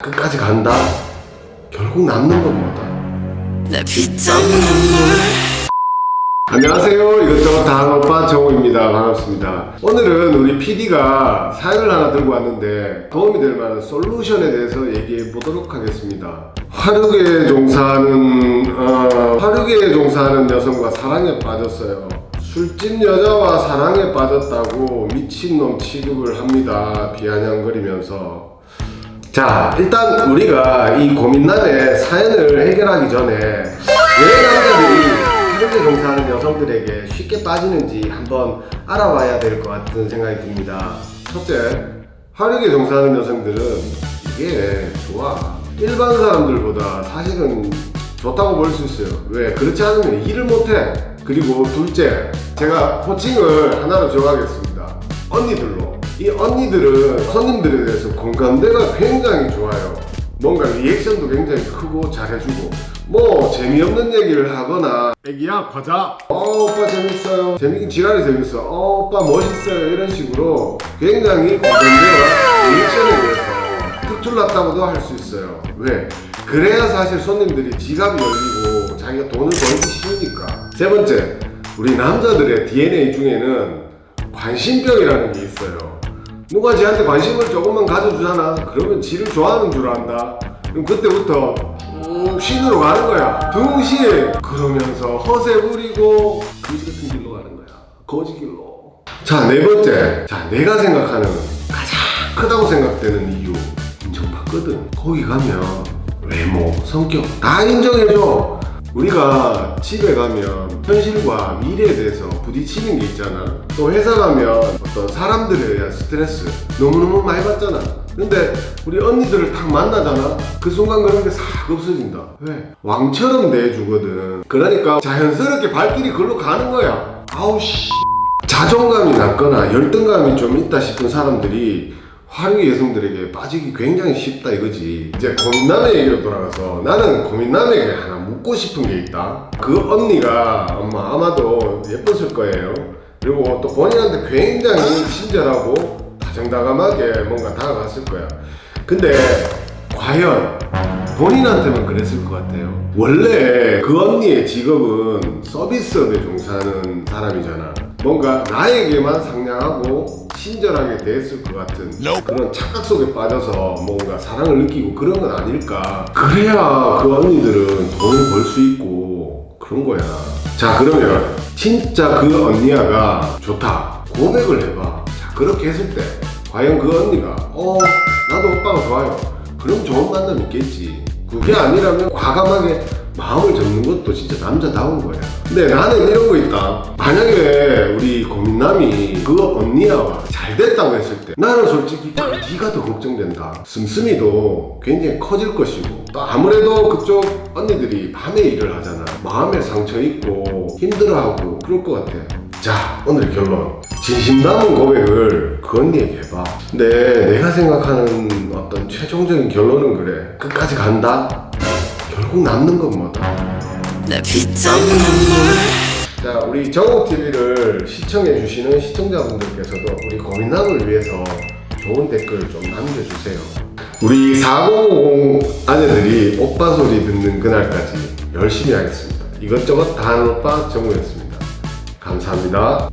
끝까지 간다. 결국 남는. 내 눈물 안녕하세요. 이것저것 다한 오빠 정우입니다. 반갑습니다. 오늘은 우리 PD가 사연을 하나 들고 왔는데 도움이 될 만한 솔루션에 대해서 얘기해 보도록 하겠습니다. 화류계 종사하는 어, 화류계에 종사하는 여성과 사랑에 빠졌어요. 술집 여자와 사랑에 빠졌다고 미친놈 취급을 합니다. 비아냥거리면서 자, 일단 우리가 이 고민남의 사연을 해결하기 전에 왜 남자들이 화력에 종사하는 여성들에게 쉽게 빠지는지 한번 알아봐야 될 것 같은 생각이 듭니다. 첫째, 화력에 종사하는 여성들은 이게 좋아. 일반 사람들보다 사실은 좋다고 볼 수 있어요. 왜? 그렇지 않으면 일을 못해. 그리고 둘째, 제가 호칭을 하나로 정하겠습니다. 언니들로. 이 언니들은 손님들에 대해서 공감대가 굉장히 좋아요. 뭔가 리액션도 굉장히 크고 잘해주고. 뭐 재미없는 얘기를 하거나. 애기야 과자. 어 오빠 재밌어요. 재밌긴 지랄이 재밌어. 어 오빠 멋있어요. 이런 식으로 굉장히 공감대와 리액션에 대해서 특출났다고도 할 수 있어요. 왜? 그래야 사실 손님들이 지갑이 열리고 자기가 돈을 벌기 쉬우니까. 세 번째 우리 남자들의 DNA 중에는 관심병이라는 게 있어요 누가 지한테 관심을 조금만 가져주잖아. 그러면 지를 좋아하는 줄 안다. 그럼 그때부터 쭉 신으로 가는 거야. 둥실 그러면서 허세 부리고 거지 같은 길로 가는 거야. 거지 길로. 자, 네 번째. 자, 내가 생각하는 가장 크다고 생각되는 이유. 인정받거든. 거기 가면 외모, 성격 다 인정해줘. 우리가 집에 가면 현실과 미래에 대해서 부딪히는 게 있잖아. 또 회사 가면 어떤 사람들에 대한 스트레스 너무너무 많이 받잖아. 근데 우리 언니들을 딱 만나잖아. 그 순간 그런 게 싹 없어진다. 왜? 왕처럼 대해주거든. 그러니까 자연스럽게 발길이 글로 가는 거야. 아우 씨. 자존감이 낮거나 열등감이 좀 있다 싶은 사람들이 화류 여성들에게 빠지기 굉장히 쉽다 이거지. 이제 고민남의 얘기로 돌아가서 나는 고민남에게 하나 묻고 싶은 게 있다. 그 언니가 아마 아마도 예뻤을 거예요. 그리고 또 본인한테 굉장히 친절하고 다정다감하게 뭔가 다가갔을 거야. 근데 과연 본인한테만 그랬을 것 같아요. 원래 그 언니의 직업은 서비스업에 종사하는 사람이잖아. 뭔가 나에게만 상냥하고 친절하게 대했을 것 같은 그런 착각 속에 빠져서 뭔가 사랑을 느끼고 그런 건 아닐까. 그래야 그 언니들은 돈을 벌 수 있고 그런 거야. 자, 그러면 진짜 그 언니야가 좋다. 고백을 해봐. 자, 그렇게 했을 때 과연 그 언니가 어, 나도 오빠가 좋아요. 그럼 좋은 만남 있겠지. 그게 아니라면 과감하게 마음을 접는 것도 진짜 남자다운 거야. 근데 나는 이런 거 있다. 만약에 우리 고민남이 그 언니와 잘 됐다고 했을 때 나는 솔직히 네가 더 걱정된다. 씀씀이도 굉장히 커질 것이고 또 아무래도 그쪽 언니들이 밤에 일을 하잖아. 마음에 상처 있고 힘들어하고 그럴 것 같아. 자 오늘 결론. 진심 담은 고백을 그 언니에게 해봐. 근데 내가 생각하는 어떤 최종적인 결론은 그래. 끝까지 간다? 결국 남는 건 뭐다? 내 빗장은 눈물 자, 우리 정옥TV를 시청해 주시는 시청자분들께서도 우리 고민남을 위해서 좋은 댓글 좀 남겨주세요. 우리 4050 아내들이 오빠 소리 듣는 그날까지 열심히 하겠습니다. 이것저것 다 하는 오빠 정우였습니다. 감사합니다.